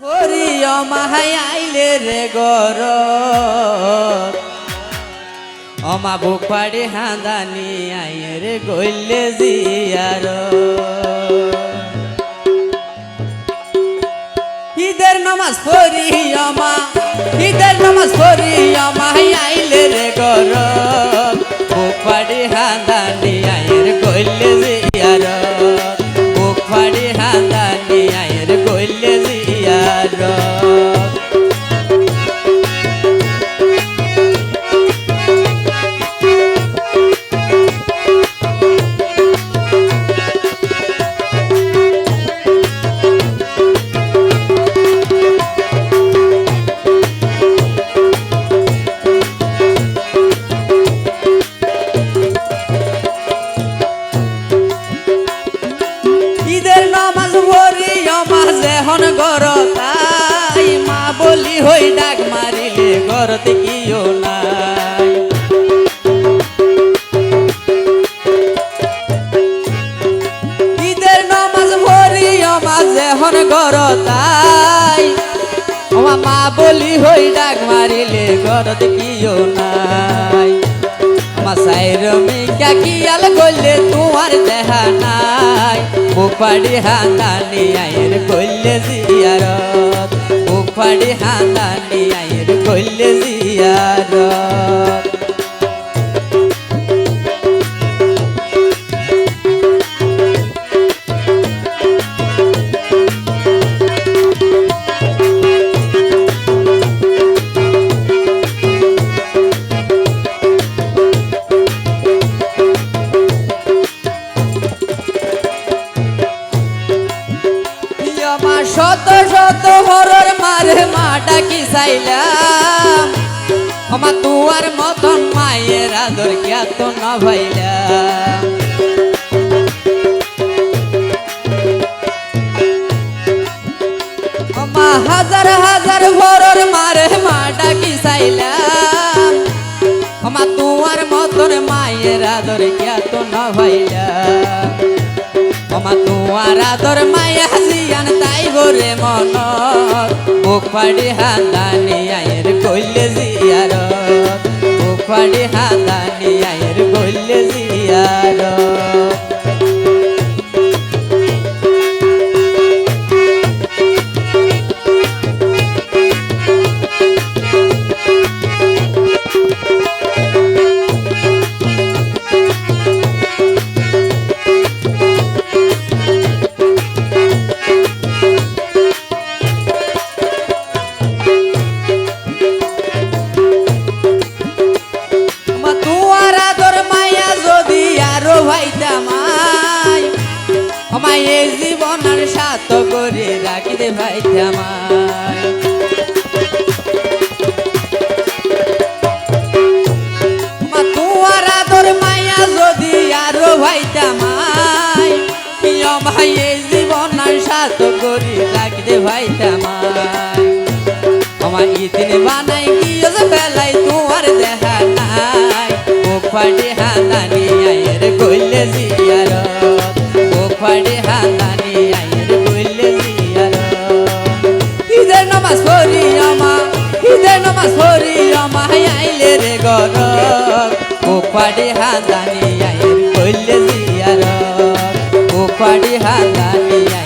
হরিয় মাহাই আইলে রে গর। অমা বুক পাড়ি হাঁদানি আইয়ে রে গইলে জিয়ার। ঈদের নামাজ পড়ি অমা ঈদের নামাজ পড়ি অমা আইলে রে গর। বুক পাড়ি হাঁদানি আইয়ে রে গইলে জিয়ার। বুক পাড়ি হাঁদানি গরতে কিও নাই। ঈদের নামাজ ভরি মাঝ এখন গর তাই। আমার মা বলি, হই ডাক মারিলে গরতে কিও নাই। মাসাইর মিকা কিয়াল করলে তোমার দেহা নাই। বুপাড়ি হাঁদানি আয়ের করলে জিয়ারত। বুপাড়ি হাঁদানি আয়ের করলে জিয়ারত শত শত হরর মারে মা ডাকি চাইলাম আমার তুয়ার মতন মায়ের আদর জ্ঞাত না ভাইলাম হাজার হাজার হরর মারে মা ডাকি চাইলাম আমার তুয়ার মতন মায়ের আদর জ্ঞাত না ভাইলাম আমা তোমার আদর মায়া জিয়ান মন বুক পাড়ি হাঁদানি আয়ের কইলে জিয়ার বুক পাড়ি হাঁদানি ভাইতা মাই। আমায় এই জীবন আর সাত করে তোমার ভাই রাখতে আমার ইতিন বানাই কি যে বেলাই তোমার দেখা নাই ও ফাড়ি হাতানি ফাড়ি হাতানি কইলে জিয়ার ঈদের নামাজ পড়ি আমা, ঈদের নামাজ পড়ি আমা আইলে রে গর। ও পাড়ি হাতানি হাতানি